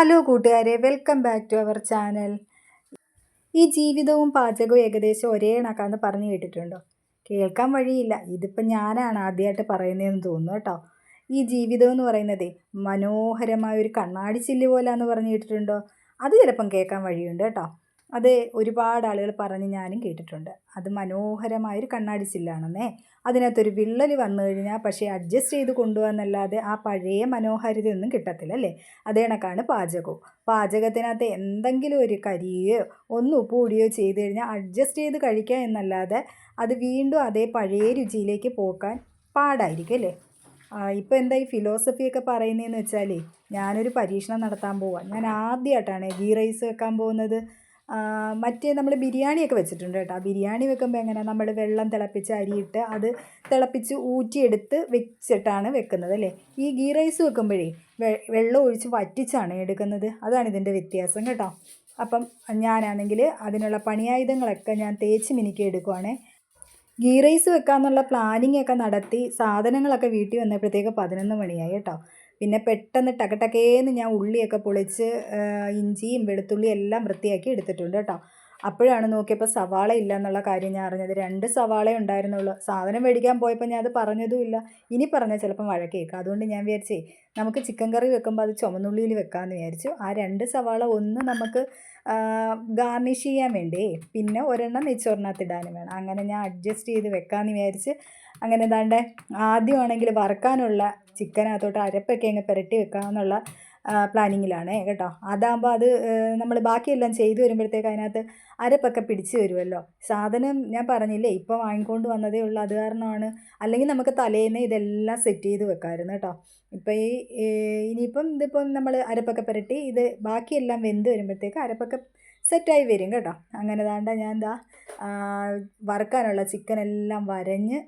Hello കൂട്ടുകാരെ welcome back to our channel ഈ ജീവിതവും പാചകവും ഏകദേശം ഒരേ കണക്കാന്ന് പറഞ്ഞു കേട്ടിട്ടുണ്ടോ? കേൾക്കാൻ വഴിയില്ല. ഇതിപ്പോൾ ഞാനാണ് ആദ്യമായിട്ട് പറയുന്നതെന്ന് തോന്നുന്നു കേട്ടോ. ഈ ജീവിതം എന്ന് പറയുന്നത് മനോഹരമായ ഒരു കണ്ണാടി ചില്ല് പോലാന്ന് പറഞ്ഞു കേട്ടിട്ടുണ്ടോ? അത് ചിലപ്പം കേൾക്കാൻ വഴിയുണ്ട് കേട്ടോ. അത് ഒരുപാട് ആളുകൾ പറഞ്ഞ് ഞാനും കേട്ടിട്ടുണ്ട്. അത് മനോഹരമായൊരു കണ്ണാടി ചില്ലാണെന്നേ. അതിനകത്തൊരു വിള്ളൽ വന്നു കഴിഞ്ഞാൽ പക്ഷേ അഡ്ജസ്റ്റ് ചെയ്ത് കൊണ്ടുപോകാന്നല്ലാതെ ആ പഴയ മനോഹാരിതയൊന്നും കിട്ടത്തില്ല അല്ലേ അതേ കണക്കാണ് പാചകവും. പാചകത്തിനകത്ത് എന്തെങ്കിലും ഒരു കരിയോ ഒന്ന് ഉപ്പ് കൂടിയോ ചെയ്ത് കഴിഞ്ഞാൽ അഡ്ജസ്റ്റ് ചെയ്ത് കഴിക്കുക എന്നല്ലാതെ അത് വീണ്ടും അതേ പഴയ രുചിയിലേക്ക് പോക്കാൻ പാടായിരിക്കും അല്ലേ? ഇപ്പോൾ എന്താ ഈ ഫിലോസഫിയൊക്കെ പറയുന്നതെന്ന് വെച്ചാൽ ഞാനൊരു പരീക്ഷണം നടത്താൻ പോവാം. ഞാൻ ആദ്യമായിട്ടാണ് ഗീ റൈസ് വെക്കാൻ പോകുന്നത്. മറ്റേ നമ്മൾ ബിരിയാണിയൊക്കെ വെച്ചിട്ടുണ്ട് കേട്ടോ. ബിരിയാണി വെക്കുമ്പോൾ എങ്ങനെ? നമ്മൾ വെള്ളം തിളപ്പിച്ച് അരിയിട്ട് അത് തിളപ്പിച്ച് ഊറ്റിയെടുത്ത് വെച്ചിട്ടാണ് വെക്കുന്നത് അല്ലേ? ഈ ഗീ റൈസ് വെക്കുമ്പോഴേ വെള്ളം ഒഴിച്ച് വറ്റിച്ചാണ് എടുക്കുന്നത്. അതാണ് ഇതിന്റെ വ്യത്യാസം കേട്ടോ. അപ്പം ഞാനാണെങ്കിൽ അതിനുള്ള പണിയായുധങ്ങളൊക്കെ ഞാൻ തേച്ച് മിനുക്കി എടുക്കുവാണേ. ഗീ റൈസ് വെക്കാമെന്നുള്ള പ്ലാനിങ് ഒക്കെ നടത്തി സാധനങ്ങളൊക്കെ വീട്ടിൽ വന്നപ്പോഴത്തേക്ക് പതിനൊന്ന് മണിയായി കേട്ടോ. പിന്നെ പെട്ടെന്ന് ടകടകേന്ന് ഞാൻ ഉള്ളിയൊക്കെ പൊളിച്ച് ഇഞ്ചിയും വെളുത്തുള്ളിയും എല്ലാം വൃത്തിയാക്കി എടുത്തിട്ടുണ്ട് കേട്ടോ. അപ്പോഴാണ് നോക്കിയപ്പോൾ സവാള ഇല്ല എന്നുള്ള കാര്യം ഞാൻ അറിഞ്ഞത്. രണ്ട് സവാള ഉണ്ടായിരുന്നുള്ളൂ. സാധനം മേടിക്കാൻ പോയപ്പോൾ ഞാൻ അത് പറഞ്ഞതുമില്ല ഇനി പറഞ്ഞാൽ ചിലപ്പം വഴക്കേക്കും അതുകൊണ്ട് ഞാൻ വിചാരിച്ചേ നമുക്ക് ചിക്കൻ കറി വെക്കുമ്പോൾ അത് ചുമന്നുള്ളിയിൽ വെക്കാമെന്ന് വിചാരിച്ചു. ആ രണ്ട് സവാള ഒന്ന് നമുക്ക് ഗാർണിഷ് ചെയ്യാൻ വേണ്ടി? പിന്നെ ഒരെണ്ണം നെയ്ച്ചോറിനകത്ത് ഇടാനും വേണം. അങ്ങനെ ഞാൻ അഡ്ജസ്റ്റ് ചെയ്ത് വെക്കാമെന്ന് വിചാരിച്ച് അങ്ങനെ എന്താണ്ട് ആദ്യമാണെങ്കിൽ വറുക്കാനുള്ള ചിക്കനകത്തോട്ട് അരപ്പൊക്കെ അങ്ങ് പുരട്ടി വെക്കാമെന്നുള്ള പ്ലാനിങ്ങിലാണ് കേട്ടോ. അതാകുമ്പോൾ അത് നമ്മൾ ബാക്കിയെല്ലാം ചെയ്തു വരുമ്പോഴത്തേക്ക് അതിനകത്ത് അരപ്പൊക്കെ പിടിച്ചു വരുമല്ലോ സാധനം ഞാൻ പറഞ്ഞില്ലേ ഇപ്പോൾ വാങ്ങിക്കൊണ്ട് വന്നതേ ഉള്ളൂ. അത് കാരണമാണ്. അല്ലെങ്കിൽ നമുക്ക് തലേന്ന് ഇതെല്ലാം സെറ്റ് ചെയ്ത് വെക്കാമായിരുന്നു കേട്ടോ. ഇപ്പോൾ ഈ ഇനിയിപ്പം ഇതിപ്പം നമ്മൾ അരപ്പൊക്കെ പുരട്ടി ഇത് ബാക്കിയെല്ലാം വെന്ത് വരുമ്പോഴത്തേക്ക് അരപ്പൊക്കെ സെറ്റായി വരും കേട്ടോ. അങ്ങനെ താണ്ട ഞാൻ എന്താ വറുക്കാനുള്ള ചിക്കനെല്ലാം വരഞ്ഞ്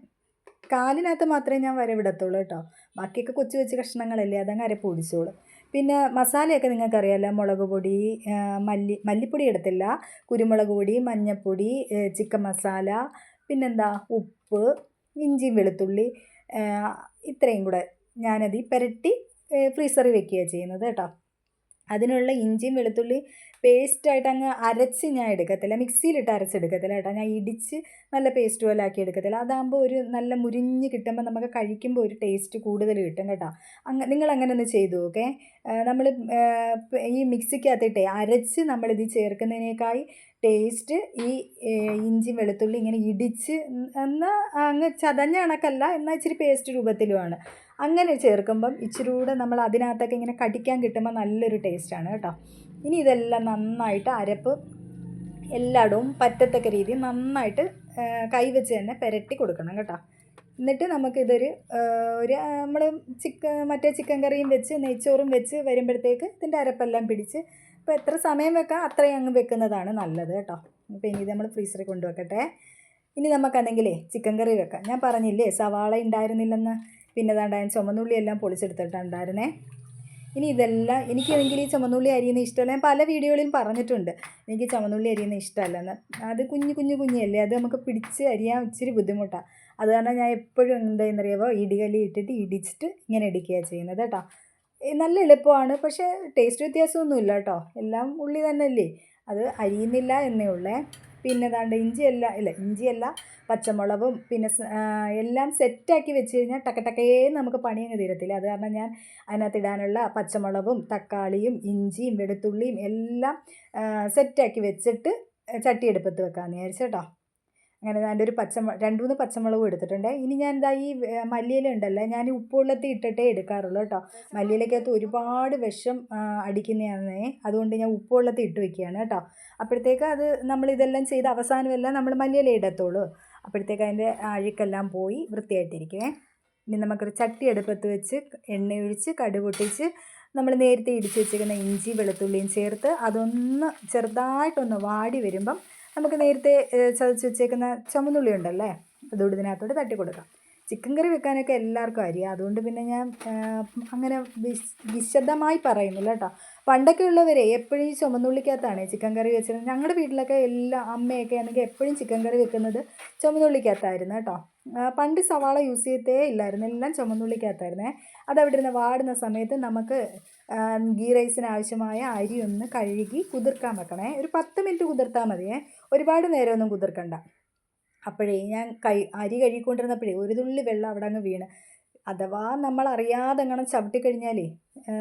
കാലിനകത്ത് മാത്രമേ ഞാൻ വരവിടത്തുള്ളൂ കേട്ടോ. ബാക്കിയൊക്കെ കൊച്ചു കൊച്ചു കഷ്ണങ്ങളല്ലേ അതങ്ങ് അരപ്പ് പിടിച്ചോളും. പിന്നെ മസാലയൊക്കെ നിങ്ങൾക്കറിയാമല്ലോ മുളക് പൊടി മല്ലി മല്ലിപ്പൊടി എടുത്തില്ല. കുരുമുളക് പൊടി മഞ്ഞൾപ്പൊടി ചിക്കൻ മസാല പിന്നെന്താ ഉപ്പ് ഇഞ്ചിയും വെളുത്തുള്ളി ഇത്രയും കൂടെ ഞാനത് പുരട്ടി ഫ്രീസറിൽ വെക്കുകയാണ് ചെയ്യുന്നത് കേട്ടോ. അതിനുള്ള ഇഞ്ചിയും വെളുത്തുള്ളി പേസ്റ്റായിട്ട് അങ്ങ് അരച്ച് ഞാൻ എടുക്കത്തില്ല. മിക്സിയിലിട്ട് അരച്ചെടുക്കത്തില്ല കേട്ടോ. ഞാൻ ഇടിച്ച് നല്ല പേസ്റ്റ് പോലെ ആക്കി എടുക്കത്തില്ല. അതാകുമ്പോൾ ഒരു നല്ല മുരിഞ്ഞ് കിട്ടുമ്പോൾ നമുക്ക് കഴിക്കുമ്പോൾ ഒരു ടേസ്റ്റ് കൂടുതൽ കിട്ടും കേട്ടോ. അങ്ങ് നിങ്ങൾ അങ്ങനെ ഒന്ന് ചെയ്തു ഓക്കെ നമ്മൾ ഈ മിക്സിക്കകത്തിട്ടേ അരച്ച് നമ്മളിത് ചേർക്കുന്നതിനേക്കായി ടേസ്റ്റ് ഈ ഇഞ്ചി വെളുത്തുള്ളി ഇങ്ങനെ ഇടിച്ച് എന്നാൽ അങ്ങ് ചതഞ്ഞ കണക്കല്ല എന്നാൽ ഇച്ചിരി പേസ്റ്റ് രൂപത്തിലുമാണ്. അങ്ങനെ ചേർക്കുമ്പം ഇച്ചിരി കൂടെ നമ്മൾ അതിനകത്തൊക്കെ ഇങ്ങനെ കടിക്കാൻ കിട്ടുമ്പോൾ നല്ലൊരു ടേസ്റ്റാണ് കേട്ടോ. ഇനി ഇതെല്ലാം നന്നായിട്ട് അരപ്പ് എല്ലായിടവും പറ്റത്തക്ക രീതിയിൽ നന്നായിട്ട് കൈവച്ച് തന്നെ പെരട്ടി കൊടുക്കണം കേട്ടോ. എന്നിട്ട് നമുക്കിതൊരു ഒരു നമ്മൾ ചിക്കൻ മറ്റേ ചിക്കൻ കറിയും വെച്ച് നെയ്ച്ചോറും വെച്ച് വരുമ്പോഴത്തേക്ക് ഇതിന്റെ അരപ്പെല്ലാം പിടിച്ച് അപ്പോൾ എത്ര സമയം വെക്കാം അത്രയും അങ്ങ് വെക്കുന്നതാണ് നല്ലത് കേട്ടോ. അപ്പോൾ ഇനി ഇത് നമ്മൾ ഫ്രീസറിൽ കൊണ്ടുവെക്കട്ടെ. ഇനി നമുക്കാണെങ്കിലേ ചിക്കൻ കറി വെക്കാം. ഞാൻ പറഞ്ഞില്ലേ സവാള ഉണ്ടായിരുന്നില്ലെന്ന്? പിന്നെ അതാണ്ട് ചുമന്നുള്ളി എല്ലാം പൊളിച്ചെടുത്തിട്ടുണ്ടായിരുന്നേ ഇനി ഇതെല്ലാം എനിക്കാണെങ്കിൽ ഈ ചുമന്നുള്ളി അരിയുന്ന ഇഷ്ടമല്ല. ഞാൻ പല വീഡിയോകളിലും പറഞ്ഞിട്ടുണ്ട്. എനിക്ക് ചുമന്നുള്ളി അരിയുന്ന ഇഷ്ടമല്ലെന്ന്. അത് കുഞ്ഞു കുഞ്ഞു കുഞ്ഞല്ലേ? അത് നമുക്ക് പിടിച്ച് അരിയാൻ ഇച്ചിരി ബുദ്ധിമുട്ടാണ് അത് കാരണം ഞാൻ എപ്പോഴും എന്താണെന്നറിയാമോ ഇടികല്ലി ഇട്ടിട്ട് ഇടിച്ചിട്ട് ഇങ്ങനെ ഇടിക്കുകയാണ് ചെയ്യുന്നത് കേട്ടോ. നല്ല എളുപ്പമാണ്. പക്ഷേ ടേസ്റ്റ് വ്യത്യാസമൊന്നുമില്ല കേട്ടോ. എല്ലാം ഉള്ളി തന്നെ അല്ലേ അത് അരിയുന്നില്ല എന്നേ ഉള്ളേ. പിന്നെ ദാണ്ട് ഇഞ്ചിയല്ല ഇല്ല ഇഞ്ചിയല്ല പച്ചമുളകും പിന്നെ എല്ലാം സെറ്റാക്കി വെച്ച് കഴിഞ്ഞാൽ ടക്കടക്കേ നമുക്ക് പണി അങ്ങ് തീരത്തില്ല. അത് കാരണം ഞാൻ അതിനകത്ത് ഇടാനുള്ള പച്ചമുളകും തക്കാളിയും ഇഞ്ചിയും വെളുത്തുള്ളിയും എല്ലാം സെറ്റാക്കി വെച്ചിട്ട് ചട്ടി എടുപ്പത്ത് വെക്കാമെന്ന് വിചാരിച്ചേട്ടോ അങ്ങനെ അതിന്റെ ഒരു പച്ച രണ്ട് മൂന്ന് പച്ചമുളകും എടുത്തിട്ടുണ്ട്. ഇനി ഞാൻ എന്താ ഈ മല്ലിയില ഉണ്ടല്ലോ ഞാൻ ഉപ്പുവെള്ളത്തിൽ ഇട്ടിട്ടേ എടുക്കാറുള്ളൂ കേട്ടോ. മല്ലിയിലക്കകത്ത് ഒരുപാട് വിഷം അടിക്കുന്നതാണേ. അതുകൊണ്ട് ഞാൻ ഉപ്പുവെള്ളത്തിൽ ഇട്ട് വെക്കുകയാണ് കേട്ടോ. അപ്പോഴത്തേക്ക് അത് നമ്മളിതെല്ലാം ചെയ്ത് അവസാനമെല്ലാം നമ്മൾ മല്ലിയില ഇടത്തുള്ളൂ. അപ്പോഴത്തേക്ക് അതിന്റെ അഴുക്കെല്ലാം പോയി വൃത്തിയായിട്ടിരിക്കുവേ. ഇനി നമുക്കൊരു ചട്ടി അടുപ്പത്ത് വെച്ച് എണ്ണയൊഴിച്ച് കടുപൊട്ടിച്ച് നമ്മൾ നേരത്തെ ഇടിച്ച് വെച്ചിരിക്കുന്ന ഇഞ്ചി വെളുത്തുള്ളിയും ചേർത്ത് അതൊന്ന് ചെറുതായിട്ടൊന്ന് വാടി വരുമ്പം നമുക്ക് നേരത്തെ ചതച്ച് വെച്ചേക്കുന്ന ചുമന്നുള്ളി ഉണ്ടല്ലേ അതുകൊണ്ട് ഇതിനകത്തോട്ട് തട്ടി കൊടുക്കാം. ചിക്കൻ കറി വെക്കാനൊക്കെ എല്ലാവർക്കും അറിയാം അതുകൊണ്ട് പിന്നെ ഞാൻ അങ്ങനെ വിശദമായി പറയുന്നില്ല കേട്ടോ. പണ്ടൊക്കെ ഉള്ളവരെ എപ്പോഴും ഈ ചുമന്നുള്ളിക്കകത്താണ് ചിക്കൻ കറി വെച്ചത് ഞങ്ങളുടെ വീട്ടിലൊക്കെ എല്ലാ അമ്മയൊക്കെ ആണെങ്കിൽ എപ്പോഴും ചിക്കൻ കറി വെക്കുന്നത് ചുമന്നുള്ളിക്കകത്തായിരുന്നു കേട്ടോ. പണ്ട് സവാള യൂസ് ചെയ്തേ ഇല്ലായിരുന്നു. എല്ലാം ചുമന്നുള്ളിക്കകത്തായിരുന്നേ. അതവിടെ ഇരുന്ന് വാടുന്ന സമയത്ത് നമുക്ക് ഗീ റൈസിന് ആവശ്യമായ അരി ഒന്ന് കഴുകി കുതിർക്കാൻ വെക്കണേ. ഒരു പത്ത് മിനിറ്റ് കുതിർത്താൽ മതിയേ. ഒരുപാട് നേരമൊന്നും കുതിർക്കണ്ട. അപ്പോഴേ ഞാൻ കൈ അരി കഴുകിക്കൊണ്ടിരുന്നപ്പോഴേ ഒരു തുള്ളി വെള്ളം അവിടെ അങ്ങ് വീണ്. അഥവാ നമ്മൾ അറിയാതെ എങ്ങനെ ചവിട്ടിക്കഴിഞ്ഞാലേ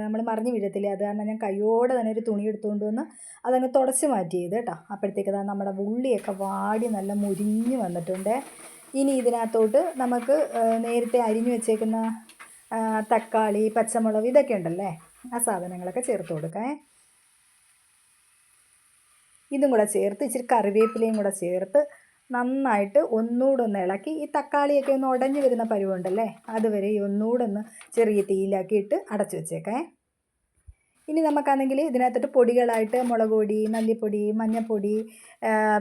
നമ്മൾ മറിഞ്ഞു വീഴത്തില്ലേ? അത് കാരണം ഞാൻ കൈയോടെ തന്നെ ഒരു തുണി എടുത്തുകൊണ്ട് വന്ന് അതങ്ങ് തുടച്ച് മാറ്റിയത് കേട്ടോ. അപ്പോഴത്തേക്ക് അതാ നമ്മുടെ ഉള്ളിയൊക്കെ വാടി നല്ല മുരിഞ്ഞ് വന്നിട്ടുണ്ട്. ഇനി ഇതിനകത്തോട്ട് നമുക്ക് നേരത്തെ അരിഞ്ഞു വെച്ചേക്കുന്ന തക്കാളി പച്ചമുളക് ഇതൊക്കെ ഉണ്ടല്ലേ? ആ സാധനങ്ങളൊക്കെ ചേർത്ത് കൊടുക്കാം. ഇതും കൂടെ ചേർത്ത് ഇച്ചിരി കറിവേപ്പിലയും കൂടെ ചേർത്ത് നന്നായിട്ട് ഒന്നുകൂടെ ഒന്ന് ഇളക്കി ഈ തക്കാളിയൊക്കെ ഒന്ന് ഉടഞ്ഞു വരുന്ന പരുവുണ്ടല്ലേ അതുവരെ ഈ ഒന്നുകൂടെ ഒന്ന് ചെറിയ തീയിലാക്കിയിട്ട് അടച്ചു വെച്ചേക്കേ. ഇനി നമുക്കാണെങ്കിൽ ഇതിനകത്തിട്ട് പൊടികളായിട്ട് മുളക് പൊടി മല്ലിപ്പൊടി മഞ്ഞൾപ്പൊടി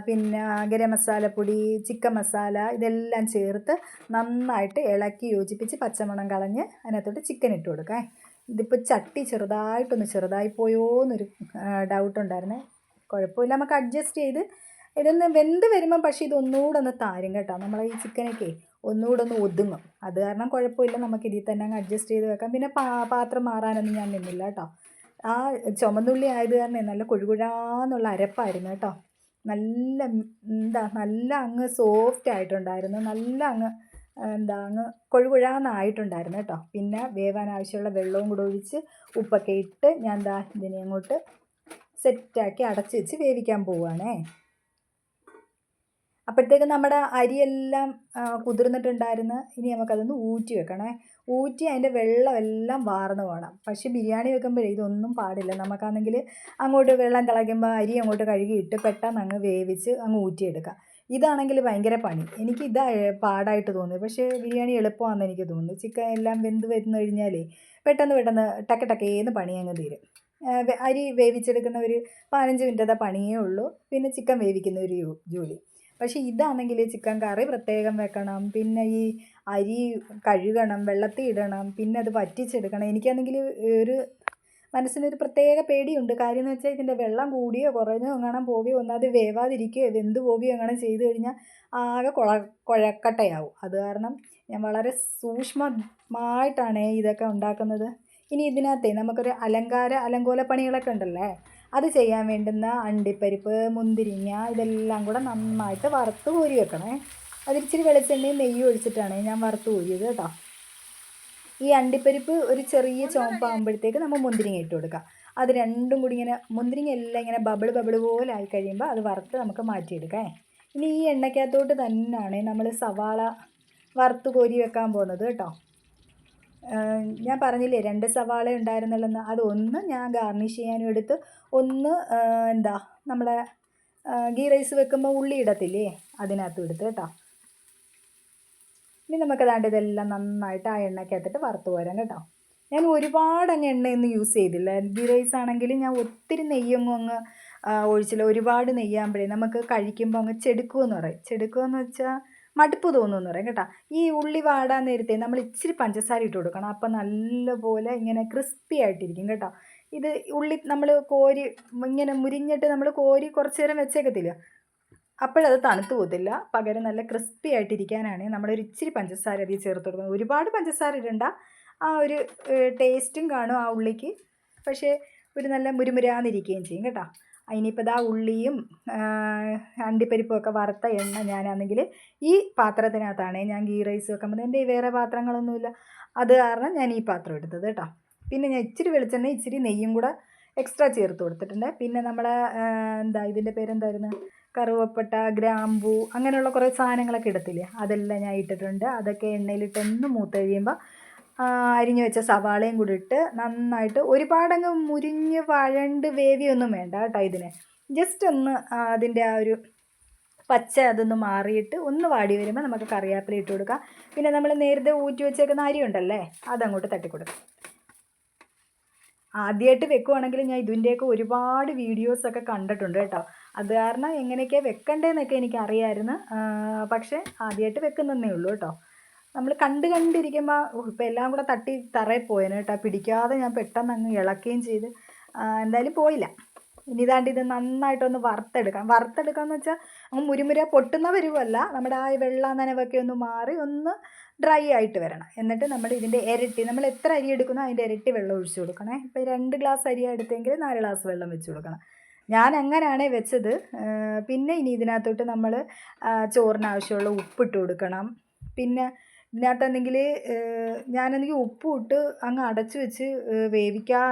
പിന്നെ ഗരം മസാലപ്പൊടി ചിക്കൻ മസാല ഇതെല്ലാം ചേർത്ത് നന്നായിട്ട് ഇളക്കി യോജിപ്പിച്ച് പച്ചമണം കളഞ്ഞ് അതിനകത്തോട്ട് ചിക്കൻ ഇട്ട് കൊടുക്കാം. ഇതിപ്പോൾ ചട്ടി ചെറുതായിട്ടൊന്ന് ചെറുതായി പോയോ എന്നൊരു ഡൗട്ട് ഉണ്ടായിരുന്നേ. കുഴപ്പമില്ല. നമുക്ക് അഡ്ജസ്റ്റ് ചെയ്ത് ഇതൊന്ന് വെന്ത് വരുമ്പം പക്ഷേ ഇത് ഒന്നുകൂടെ ഒന്ന് താരും കേട്ടോ. നമ്മളെ ഈ ചിക്കനൊക്കെ ഒന്നുകൂടെ ഒന്ന് ഒതുങ്ങും. അത് കാരണം കുഴപ്പമില്ല നമുക്ക് ഇതിൽ തന്നെ അങ്ങ് അഡ്ജസ്റ്റ് ചെയ്ത് വെക്കാം. പിന്നെ പാത്രം മാറാനൊന്നും ഞാൻ നിന്നില്ല കേട്ടോ. ആ ചുമന്നുള്ളി ആയത് കാരണം നല്ല കുഴുകുഴാന്നുള്ള അരപ്പായിരുന്നു കേട്ടോ. നല്ല എന്താ നല്ല അങ്ങ് സോഫ്റ്റ് ആയിട്ടുണ്ടായിരുന്നു. നല്ല അങ്ങ് എന്താ അങ്ങ് കൊഴുകുഴാന്നായിട്ടുണ്ടായിരുന്നു കേട്ടോ. പിന്നെ വേവാൻ ആവശ്യമുള്ള വെള്ളവും കൂടെ ഒഴിച്ച് ഉപ്പൊക്കെ ഇട്ട് ഞാൻ എന്താ ഇതിനെ അങ്ങോട്ട് സെറ്റാക്കി അടച്ച് വെച്ച് വേവിക്കാൻ പോവുകയാണേ. അപ്പോഴത്തേക്ക് നമ്മുടെ അരിയെല്ലാം കുതിർന്നിട്ടുണ്ടായിരുന്നു ഇനി നമുക്കതൊന്ന് ഊറ്റി വെക്കണേ. ഊറ്റി അതിന്റെ വെള്ളമെല്ലാം വാർന്നു പോകണം. പക്ഷേ ബിരിയാണി വെക്കുമ്പോഴേ ഇതൊന്നും പാടില്ല. നമുക്കാണെങ്കിൽ അങ്ങോട്ട് വെള്ളം തിളയ്ക്കുമ്പോൾ അരി അങ്ങോട്ട് കഴുകിയിട്ട് പെട്ടെന്ന് അങ്ങ് വേവിച്ച് അങ്ങ് ഊറ്റിയെടുക്കാം. ഇതാണെങ്കിൽ ഭയങ്കര പണി. എനിക്ക് ഇതാ പാടായിട്ട് തോന്നി. പക്ഷേ ബിരിയാണി എളുപ്പമാണെന്ന് എനിക്ക് തോന്നുന്നു. ചിക്കൻ എല്ലാം വെന്ത് വരുന്നു കഴിഞ്ഞാലേ പെട്ടെന്ന് പെട്ടെന്ന് ടക്ക ടക്കേന്ന് പണി അങ്ങ് തീരും. അരി വേവിച്ചെടുക്കുന്ന ഒരു പതിനഞ്ച് മിനിറ്റത്തെ പണിയേ ഉള്ളൂ. പിന്നെ ചിക്കൻ വേവിക്കുന്ന ഒരു ജോലി. പക്ഷേ ഇതാണെങ്കിൽ ചിക്കൻ കറി പ്രത്യേകം വെക്കണം. പിന്നെ ഈ അരി കഴുകണം വെള്ളത്തിൽ ഇടണം പിന്നെ അത് വറ്റിച്ചെടുക്കണം. എനിക്കാണെങ്കിൽ ഒരു മനസ്സിനൊരു പ്രത്യേക പേടിയുണ്ട്. കാര്യം എന്ന് വെച്ചാൽ ഇതിന്റെ വെള്ളം കൂടിയോ കുറഞ്ഞോ എങ്ങാനും പോവുകയോ അത് വേവാതിരിക്കുകയോ വെന്ത് പോവുകയോ എങ്ങനെ ചെയ്ത് കഴിഞ്ഞാൽ ആകെ കുഴ കുഴക്കട്ടയാവും. അത് കാരണം ഞാൻ വളരെ സൂക്ഷ്മമായിട്ടാണ് ഇതൊക്കെ ഉണ്ടാക്കുന്നത്. ഇനി ഇതിനകത്തെ നമുക്കൊരു അലങ്കാര അലങ്കോല പണികളൊക്കെ ഉണ്ടല്ലേ? അത് ചെയ്യാൻ വേണ്ടുന്ന അണ്ടിപ്പരിപ്പ് മുന്തിരിങ്ങ ഇതെല്ലാം കൂടെ നന്നായിട്ട് വറുത്ത് കോരി വെക്കണേ. അതിരിച്ചിരി വെളിച്ചെണ്ണയും നെയ്യും ഒഴിച്ചിട്ടാണ് ഞാൻ വറുത്ത് കോരിയത് കേട്ടോ. ഈ അണ്ടിപ്പരിപ്പ് ഒരു ചെറിയ ചോമ്പാകുമ്പോഴത്തേക്ക് നമ്മൾ മുന്തിരിങ്ങ ഇട്ട് കൊടുക്കുക അത് രണ്ടും കൂടി ഇങ്ങനെ മുന്തിരിങ്ങ എല്ലാം ഇങ്ങനെ ബബിൾ ബബിൾ പോലെ ആയി കഴിയുമ്പോൾ അത് വറുത്ത് നമുക്ക് മാറ്റിയെടുക്കാം. ഇനി ഈ എണ്ണയ്ക്കകത്തോട്ട് തന്നെയാണ് നമ്മൾ സവാള വറുത്ത് കോരി വെക്കാൻ പോകുന്നത് കേട്ടോ. ഞാൻ പറഞ്ഞില്ലേ രണ്ട് സവാള ഉണ്ടായിരുന്നല്ലോ അതൊന്ന് ഞാൻ ഗാർണിഷ് ചെയ്യാനും എടുത്ത് ഒന്ന് എന്താ നമ്മുടെ ഗീ റൈസ് വെക്കുമ്പോൾ ഉള്ളി ഇടത്തില്ലേ? അതിനകത്ത് എടുത്ത് കേട്ടോ. ഇനി നമുക്ക് അതാണ്ട് ഇതെല്ലാം നന്നായിട്ട് ആ എണ്ണയ്ക്കകത്തിട്ട് വറുത്ത് പോരാൻ കേട്ടോ. ഞാൻ ഒരുപാട് അങ്ങ് എണ്ണയൊന്നും യൂസ് ചെയ്തില്ല. ഗീ റൈസ് ആണെങ്കിൽ ഞാൻ ഒത്തിരി നെയ്യൊന്നും അങ്ങ് ഒഴിച്ചില്ല. ഒരുപാട് നെയ്യാകുമ്പോഴേ നമുക്ക് കഴിക്കുമ്പോൾ അങ്ങ് ചെടുക്കുമെന്ന് പറയും. ചെടുക്കുമെന്ന് വെച്ചാൽ മടുപ്പ് തോന്നുമെന്ന് പറയും കേട്ടോ. ഈ ഉള്ളി വാടാൻ നേരത്തെ നമ്മൾ ഇച്ചിരി പഞ്ചസാര ഇട്ട് കൊടുക്കണം. അപ്പം നല്ലപോലെ ഇങ്ങനെ ക്രിസ്പി ആയിട്ടിരിക്കും കേട്ടോ. ഇത് ഉള്ളി നമ്മൾ കോരി ഇങ്ങനെ മുരിഞ്ഞിട്ട് നമ്മൾ കോരി കുറച്ച് നേരം വെച്ചേക്കത്തില്ല? അപ്പോഴത് തണുത്ത് പോകത്തില്ല. പകരം നല്ല ക്രിസ്പി ആയിട്ടിരിക്കാനാണ്. നമ്മളൊരു ഇച്ചിരി പഞ്ചസാര അതിൽ ചേർത്ത് കൊടുക്കുന്നത് ഒരുപാട് പഞ്ചസാര ഇടണ്ട. ആ ഒരു ടേസ്റ്റും കാണും ആ ഉള്ളിക്ക്. പക്ഷേ ഒരു നല്ല മുരുമുരാന്നിരിക്കുകയും ചെയ്യും കേട്ടോ. അതിനിപ്പോൾ ഇതാ ഉള്ളിയും അണ്ടിപ്പരിപ്പും ഒക്കെ വറുത്ത എണ്ണ ഞാനാണെങ്കിൽ ഈ പാത്രത്തിനകത്താണ് ഞാൻ ഗീ റൈസ് വെക്കുമ്പോൾ എന്റെ വേറെ പാത്രങ്ങളൊന്നുമില്ല. അത് കാരണം ഞാൻ ഈ പാത്രം എടുത്തത് കേട്ടോ. പിന്നെ ഞാൻ ഇച്ചിരി വെളിച്ചെണ്ണ ഇച്ചിരി നെയ്യും കൂടെ എക്സ്ട്രാ ചേർത്ത് കൊടുത്തിട്ടുണ്ട്. പിന്നെ നമ്മുടെ എന്താ ഇതിന്റെ പേരെന്തായിരുന്നു? കറുവപ്പട്ട ഗ്രാമ്പൂ അങ്ങനെയുള്ള കുറേ സാധനങ്ങളൊക്കെ ഇടത്തില്ലേ? അതെല്ലാം ഞാൻ ഇട്ടിട്ടുണ്ട്. അതൊക്കെ എണ്ണയിലിട്ടൊന്ന് മൂത്ത് കഴിയുമ്പോൾ അരിഞ്ഞു വെച്ച സവാളയും കൂടി ഇട്ട് നന്നായിട്ട് ഒരുപാടങ്ങ് മുരിഞ്ഞ് വഴണ്ട് വേവിയൊന്നും വേണ്ട കേട്ടോ ഇതിന്. ജസ്റ്റ് ഒന്ന് അതിന്റെ ആ ഒരു പച്ച അതൊന്ന് മാറിയിട്ട് ഒന്ന് വാടി വരുമ്പോൾ നമുക്ക് കറിവേപ്പില ഇട്ട് കൊടുക്കാം. പിന്നെ നമ്മൾ നേരത്തെ ഊറ്റി വെച്ചേക്കുന്ന അരി ഉണ്ടല്ലേ അതങ്ങോട്ട് തട്ടിക്കൊടുക്കാം. ആദ്യമായിട്ട് വെക്കുവാണെങ്കിൽ ഞാൻ ഇതിന്റെയൊക്കെ ഒരുപാട് വീഡിയോസൊക്കെ കണ്ടിട്ടുണ്ട് കേട്ടോ. അത് കാരണം എങ്ങനെയൊക്കെയാണ് വെക്കണ്ടേന്നൊക്കെ എനിക്ക് അറിയാമായിരുന്നു പക്ഷേ ആദ്യമായിട്ട് വെക്കുന്നതന്നേ ഉള്ളൂ കേട്ടോ. നമ്മൾ കണ്ട് കണ്ടിരിക്കുമ്പോൾ ഇപ്പം എല്ലാം കൂടെ തട്ടി തറയിൽ പോയേനെ കേട്ടോ. പിടിക്കാതെ ഞാൻ പെട്ടെന്ന് അങ്ങ് ഇളക്കുകയും ചെയ്ത് എന്തായാലും പോയില്ല. ഇനി ഇതാണ്ട് ഇത് നന്നായിട്ടൊന്ന് വറുത്തെടുക്കാം. വറുത്തെടുക്കാമെന്ന് വെച്ചാൽ അങ്ങ് മുരുമുര പൊട്ടുന്ന വരുമല്ല നമ്മുടെ ആ വെള്ള നനവൊക്കെ ഒന്ന് മാറി ഒന്ന് ഡ്രൈ ആയിട്ട് വരണം. എന്നിട്ട് നമ്മൾ ഇതിന്റെ ഇരട്ടി നമ്മൾ എത്ര അരി എടുക്കുന്നോ അതിന്റെ ഇരട്ടി വെള്ളം ഒഴിച്ചു കൊടുക്കണേ. ഇപ്പോൾ രണ്ട് ഗ്ലാസ് അരി എടുത്തെങ്കിൽ നാല് ഗ്ലാസ് വെള്ളം വെച്ച് കൊടുക്കണം. ഞാൻ അങ്ങനെയാണ് വെച്ചത്. പിന്നെ ഇനി ഇതിനകത്തോട്ട് നമ്മൾ ചോറിന് ആവശ്യമുള്ള ഉപ്പിട്ട് കൊടുക്കണം. പിന്നെ ഇതിനകത്താണെങ്കിൽ ഉപ്പ് ഇട്ട് അങ്ങ് അടച്ചു വെച്ച് വേവിക്കാ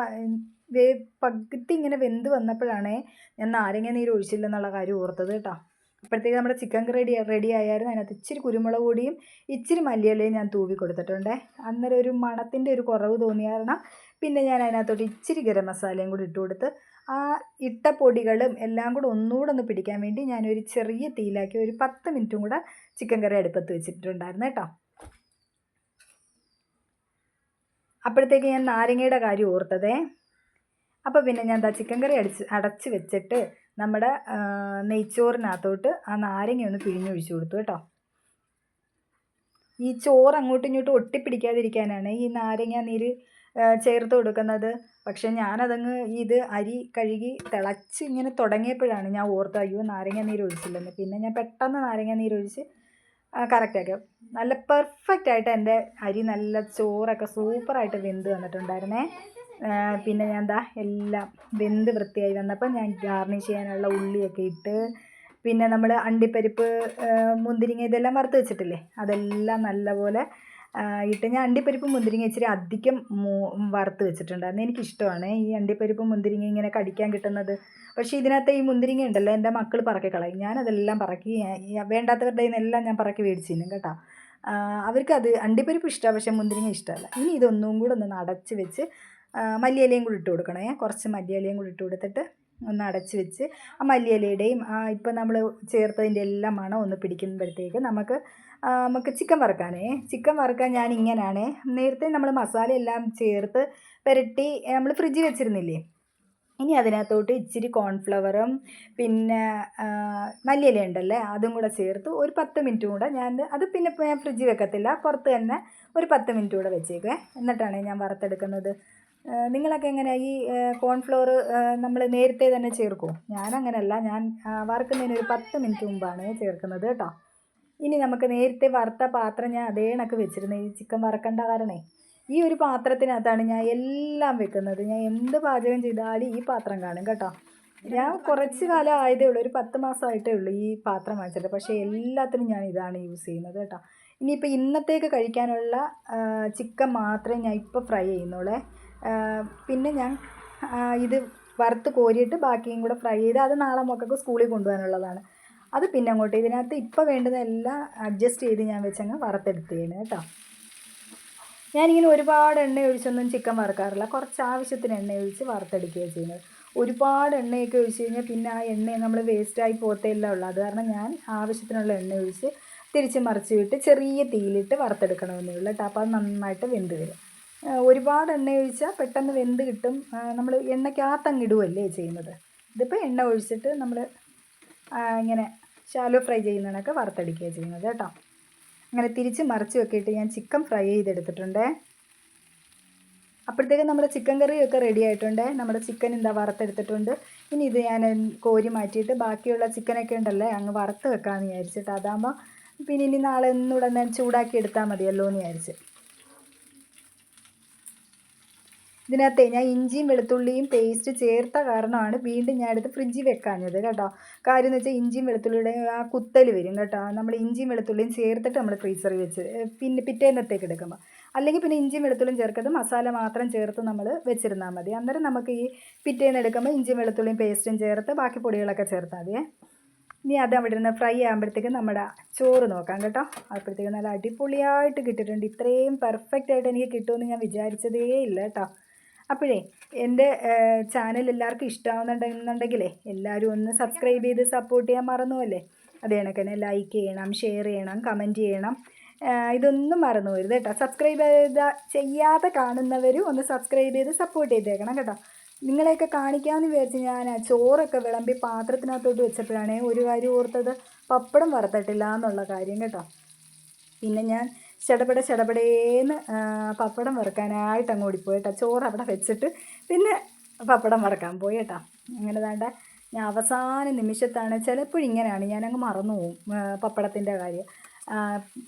വേ പകുതി ഇങ്ങനെ വെന്ത് വന്നപ്പോഴാണേ ഞാൻ നാരങ്ങ നീര് ഒഴിച്ചില്ലെന്നുള്ള കാര്യം ഓർത്തത് കേട്ടോ. അപ്പോഴത്തേക്ക് നമ്മുടെ ചിക്കൻ റെഡി റെഡി ആയായിരുന്നു. അതിനകത്ത് ഇച്ചിരി കുരുമുളക് പൊടിയും ഇച്ചിരി മല്ലിയിലയും ഞാൻ തൂവി കൊടുത്തിട്ടുണ്ട്. അന്നേരം ഒരു മണത്തിന്റെ ഒരു കുറവ് തോന്നിയ കാരണം പിന്നെ ഞാൻ അതിനകത്തോട്ട് ഇച്ചിരി ഗരം മസാലയും കൂടി ഇട്ട് കൊടുത്ത് ആ ഇട്ട പൊടികളും എല്ലാം കൂടെ ഒന്നുകൂടെ ഒന്ന് പിടിക്കാൻ വേണ്ടി ഞാനൊരു ചെറിയ തീയിലാക്കി ഒരു പത്ത് മിനിറ്റും കൂടെ ചിക്കൻ കറി അടുപ്പത്ത് വെച്ചിട്ടുണ്ടായിരുന്നു കേട്ടോ. അപ്പോഴത്തേക്ക് ഞാൻ നാരങ്ങയുടെ കാര്യം ഓർത്തതേ. അപ്പോൾ പിന്നെ ഞാൻ എന്താ ചിക്കൻ കറി അടിച്ച് അടച്ച് വെച്ചിട്ട് നമ്മുടെ നെയ്ച്ചോറിനകത്തോട്ട് ആ നാരങ്ങ ഒന്ന് പിഴിഞ്ഞൊഴിച്ചു കൊടുത്തു കേട്ടോ. ഈ ചോറ് അങ്ങോട്ടും ഇങ്ങോട്ടും ഒട്ടിപ്പിടിക്കാതിരിക്കാനാണ് ഈ നാരങ്ങ നീര് ചേർത്ത് കൊടുക്കുന്നത്. പക്ഷേ ഞാനതങ്ങ് ഇത് അരി കഴുകി തിളച്ച് ഇങ്ങനെ തുടങ്ങിയപ്പോഴാണ് ഞാൻ ഓർത്ത് അയ്യോ നാരങ്ങ നീര് ഒഴിച്ചില്ലെന്ന്. പിന്നെ ഞാൻ പെട്ടെന്ന് നാരങ്ങ നീര് ഒഴിച്ച് കറക്റ്റാക്കി നല്ല പെർഫെക്റ്റ് ആയിട്ട് എന്റെ അരി നല്ല ചോറൊക്കെ സൂപ്പറായിട്ട് വെന്ത് വന്നിട്ടുണ്ടായിരുന്നേ. പിന്നെ ഞാൻ എന്താ എല്ലാം വെന്ത് വൃത്തിയായി വന്നപ്പോൾ ഞാൻ ഗാർണിഷ് ചെയ്യാനുള്ള ഉള്ളിയൊക്കെ ഇട്ട് പിന്നെ നമ്മൾ അണ്ടിപ്പരിപ്പ് മുന്തിരിങ്ങ ഇതെല്ലാം വറുത്ത് വെച്ചിട്ടില്ലേ? അതെല്ലാം നല്ലപോലെ ഇട്ട് ഞാൻ അണ്ടിപ്പരിപ്പ് മുന്തിരിങ്ങ ഇച്ചിരി അധികം വറുത്ത് വെച്ചിട്ടുണ്ടായിരുന്നു. എനിക്കിഷ്ടമാണ് ഈ അണ്ടിപ്പരിപ്പ് മുന്തിരിങ്ങ ഇങ്ങനെ കടിക്കാൻ കിട്ടുന്നത്. പക്ഷേ ഇതിനകത്ത് ഈ മുന്തിരിങ്ങ ഉണ്ടല്ലോ എന്റെ മക്കൾ പറക്കി കളയും. ഞാനതെല്ലാം പറക്കി വേണ്ടാത്തവരുടെ എല്ലാം ഞാൻ പറക്കി മേടിച്ചിരുന്നു കേട്ടോ. അവർക്ക് അവർക്കത് അണ്ടിപ്പരിപ്പ് ഇഷ്ടമാണ് പക്ഷേ മുന്തിരിങ്ങ ഇഷ്ടമല്ല. ഇനി ഇതൊന്നും കൂടെ ഒന്ന് അടച്ച് വെച്ച് മല്ലിയിലയും കൂടി ഇട്ട് കൊടുക്കണേ. കുറച്ച് മല്ലിയിലയും കൂടി ഇട്ട് കൊടുത്തിട്ട് ഒന്ന് അടച്ച് വെച്ച് ആ മല്ലിയിലയുടെയും ആ ഇപ്പം നമ്മൾ ചേർത്തതിന്റെ എല്ലാം മണം ഒന്ന് പിടിക്കുമ്പോഴത്തേക്ക് നമുക്ക് നമുക്ക് ചിക്കൻ വറുക്കാനേ. ചിക്കൻ വറുക്കാൻ ഞാൻ ഇങ്ങനെയാണ് നേരത്തെ നമ്മൾ മസാല എല്ലാം ചേർത്ത് പുരട്ടി നമ്മൾ ഫ്രിഡ്ജിൽ വെച്ചിരുന്നില്ലേ? ഇനി അതിനകത്തോട്ട് ഇച്ചിരി കോൺഫ്ലവറും പിന്നെ മല്ലിയില ഉണ്ടല്ലേ അതും കൂടെ ചേർത്ത് ഒരു പത്ത് മിനിറ്റ് കൂടെ ഞാൻ അത് പിന്നെ ഞാൻ ഫ്രിഡ്ജിൽ വെക്കത്തില്ല. പുറത്ത് തന്നെ ഒരു പത്ത് മിനിറ്റ് കൂടെ വെച്ചേക്കേ എന്നിട്ടാണ് ഞാൻ വറുത്തെടുക്കുന്നത്. നിങ്ങളൊക്കെ എങ്ങനെയാണ് ഈ കോൺഫ്ലോർ നമ്മൾ നേരത്തെ തന്നെ ചേർക്കുമോ ഞാനങ്ങനെയല്ല ഞാൻ വറുക്കുന്നതിന് ഒരു പത്ത് മിനിറ്റ് മുമ്പാണ് ചേർക്കുന്നത് കേട്ടോ. ഇനി നമുക്ക് നേരത്തെ വറുത്ത പാത്രം ഞാൻ അതേ കണക്ക് വെച്ചിരുന്നത് ഈ ചിക്കൻ വറക്കേണ്ട കാരണേ. ഈ ഒരു പാത്രത്തിനകത്താണ് ഞാൻ എല്ലാം വെക്കുന്നത്. ഞാൻ എന്ത് പാചകം ചെയ്താലും ഈ പാത്രം കാണും കേട്ടോ. ഞാൻ കുറച്ച് കാലം ആയതേ ഉള്ളൂ ഒരു പത്ത് മാസമായിട്ടേ ഉള്ളൂ ഈ പാത്രം വാങ്ങിച്ചിട്ട് പക്ഷേ എല്ലാത്തിനും ഞാൻ ഇതാണ് യൂസ് ചെയ്യുന്നത് കേട്ടോ. ഇനിയിപ്പോൾ ഇന്നത്തേക്ക് കഴിക്കാനുള്ള ചിക്കൻ മാത്രമേ ഞാൻ ഇപ്പോൾ ഫ്രൈ ചെയ്യുന്നുള്ളേ. പിന്നെ ഞാൻ ഇത് വറുത്ത് കോരിയിട്ട് ബാക്കിയും കൂടെ ഫ്രൈ ചെയ്ത് അത് നാളെ മക്കൾക്ക് സ്കൂളിൽ കൊണ്ടുപോകാനുള്ളതാണ്. അത് പിന്നെ അങ്ങോട്ട് ഇതിനകത്ത് ഇപ്പോൾ വേണ്ടുന്നതെല്ലാം അഡ്ജസ്റ്റ് ചെയ്ത് ഞാൻ വെച്ചങ്ങ് വറുത്തെടുത്തേണ് കേട്ടോ. ഞാനിങ്ങനെ ഒരുപാട് എണ്ണ ഒഴിച്ചൊന്നും ചിക്കൻ വറുക്കാറില്ല. കുറച്ച് ആവശ്യത്തിന് എണ്ണ ഒഴിച്ച് വറുത്തെടുക്കുകയാണ് ചെയ്യുന്നത്. ഒരുപാട് എണ്ണയൊക്കെ ഒഴിച്ച് കഴിഞ്ഞാൽ പിന്നെ ആ എണ്ണ നമ്മൾ വേസ്റ്റായി പോകത്തേല്ല ഉള്ളൂ. അത് കാരണം ഞാൻ ആവശ്യത്തിനുള്ള എണ്ണ ഒഴിച്ച് തിരിച്ച് മറിച്ച് വിട്ട് ചെറിയ തീയിലിട്ട് വറുത്തെടുക്കണമെന്നേ ഉള്ളൂ കേട്ടോ. അപ്പോൾ അത് നന്നായിട്ട് വെന്ത് വരും. ഒരുപാട് എണ്ണ ഒഴിച്ചാൽ പെട്ടെന്ന് വെന്ത് കിട്ടും. നമ്മൾ എണ്ണയ്ക്കകത്തങ്ങ് ഇടുകയല്ലേ ചെയ്യുന്നത്. ഇതിപ്പോൾ എണ്ണ ഒഴിച്ചിട്ട് നമ്മൾ ഇങ്ങനെ ശാലോ ഫ്രൈ ചെയ്യുന്നതിനൊക്കെ വറുത്തടിക്കുകയാണ് ചെയ്യുന്നത് കേട്ടോ. അങ്ങനെ തിരിച്ച് മറിച്ച് വെക്കിയിട്ട് ഞാൻ ചിക്കൻ ഫ്രൈ ചെയ്തെടുത്തിട്ടുണ്ട്. അപ്പോഴത്തേക്കും നമ്മുടെ ചിക്കൻ കറിയൊക്കെ റെഡി ആയിട്ടുണ്ട്. നമ്മുടെ ചിക്കൻ എന്താ വറുത്തെടുത്തിട്ടുണ്ട്. ഇനി ഇത് ഞാൻ കോരി മാറ്റിയിട്ട് ബാക്കിയുള്ള ചിക്കനൊക്കെ ഉണ്ടല്ലേ അങ്ങ് വറുത്ത് വെക്കാമെന്ന് വിചാരിച്ചിട്ട് അതാകുമ്പോൾ പിന്നെ ഇനി നാളെ ഒന്നുകൂടെ ചൂടാക്കി എടുത്താൽ മതിയല്ലോ എന്ന് വിചാരിച്ച്. ഇതിനകത്തെ ഞാൻ ഇഞ്ചിയും വെളുത്തുള്ളിയും പേസ്റ്റ് ചേർത്ത കാരണമാണ് വീണ്ടും ഞാൻ എടുത്ത് ഫ്രിഡ്ജിൽ വെക്കാഞ്ഞത് കേട്ടോ. കാര്യം എന്ന് വെച്ചാൽ ഇഞ്ചിയും വെളുത്തുള്ളിയുടെ ആ കുത്തൽ വരും കേട്ടോ. നമ്മൾ ഇഞ്ചിയും വെളുത്തുള്ളിയും ചേർത്തിട്ട് നമ്മൾ ഫ്രീസറിൽ വെച്ച് പിന്നെ പിറ്റേന്നത്തേക്ക് എടുക്കുമ്പോൾ അല്ലെങ്കിൽ പിന്നെ ഇഞ്ചിയും വെളുത്തുള്ളിയും ചേർക്കത് മസാല മാത്രം ചേർത്ത് നമ്മൾ വെച്ചിരുന്നാൽ മതി. അന്നേരം നമുക്ക് ഈ പിറ്റേന്ന് എടുക്കുമ്പോൾ ഇഞ്ചിയും വെളുത്തുള്ളിയും പേസ്റ്റും ചേർത്ത് ബാക്കി പൊടികളൊക്കെ ചേർത്താൽ മതിയേ ഇനി അത് അവിടെ നിന്ന് ഫ്രൈ ആകുമ്പോഴത്തേക്കും നമ്മുടെ ചോറ് നോക്കാം കേട്ടോ. അപ്പോഴത്തേക്കും നല്ല അടിപൊളിയായിട്ട് കിട്ടിയിട്ടുണ്ട്. ഇത്രയും പെർഫെക്റ്റ് ആയിട്ട് എനിക്ക് കിട്ടുമെന്ന് ഞാൻ വിചാരിച്ചതേ ഇല്ല കേട്ടോ. അപ്പോഴേ എന്റെ ചാനൽ എല്ലാവർക്കും ഇഷ്ടമാവുന്നുണ്ടെന്നുണ്ടെങ്കിലേ എല്ലാവരും ഒന്ന് സബ്സ്ക്രൈബ് ചെയ്ത് സപ്പോർട്ട് ചെയ്യാൻ മറന്നുമല്ലേ അതേ കണക്കന്നെ ലൈക്ക് ചെയ്യണം ഷെയർ ചെയ്യണം കമന്റ് ചെയ്യണം. ഇതൊന്നും മറന്നു പോരുത് കേട്ടോ. സബ്സ്ക്രൈബ് ചെയ്ത ചെയ്യാതെ കാണുന്നവരും ഒന്ന് സബ്സ്ക്രൈബ് ചെയ്ത് സപ്പോർട്ട് ചെയ്തേക്കണം കേട്ടോ. നിങ്ങളെയൊക്കെ കാണിക്കാമെന്ന് വിചാരിച്ച് ഞാൻ ചോറൊക്കെ വിളമ്പി പാത്രത്തിനകത്തോട്ട് വെച്ചപ്പോഴാണ് ഒരു കാര്യം ഓർത്തത്. പപ്പടം വറുത്തിട്ടില്ല എന്നുള്ള കാര്യം കേട്ടോ. പിന്നെ ഞാൻ ചടപട ചടപടേന്ന് പപ്പടം വറുക്കാനായിട്ട് അങ്ങോട്ട് ഓടിപ്പോയി കേട്ടോ ചോറ് അവിടെ വെച്ചിട്ട് പിന്നെ പപ്പടം വറുക്കാൻ പോയി കേട്ടോ അങ്ങനെ വേണ്ട ഞാൻ അവസാന നിമിഷത്താണ് ചിലപ്പോൾ ചിലപ്പോഴിങ്ങനെയാണ് ഞാനങ്ങ് മറന്നു പോകും പപ്പടത്തിന്റെ കാര്യം.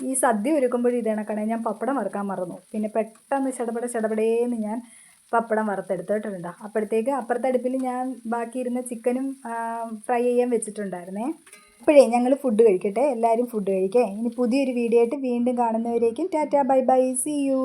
ഈ സദ്യ ഒരുക്കുമ്പോഴും ഇത് ഞാൻ പപ്പടം വറുക്കാൻ മറന്നു പിന്നെ പെട്ടെന്ന് ചടപട ചടപടേന്ന് ഞാൻ പപ്പടം വറുത്തെടുത്തിട്ടുണ്ട് അപ്പോഴത്തേക്ക് അപ്പുറത്തെ അടുപ്പിൽ ഞാൻ ബാക്കിയിരുന്ന ചിക്കനും ഫ്രൈ ചെയ്യാൻ വെച്ചിട്ടുണ്ടായിരുന്നേ. അപ്പോഴേ ഞങ്ങൾ ഫുഡ് കഴിക്കട്ടെ. എല്ലാവരും ഫുഡ് കഴിക്കേ. ഇനി പുതിയൊരു വീഡിയോ ആയിട്ട് വീണ്ടും കാണുന്നവരേക്കും tata bye bye. See you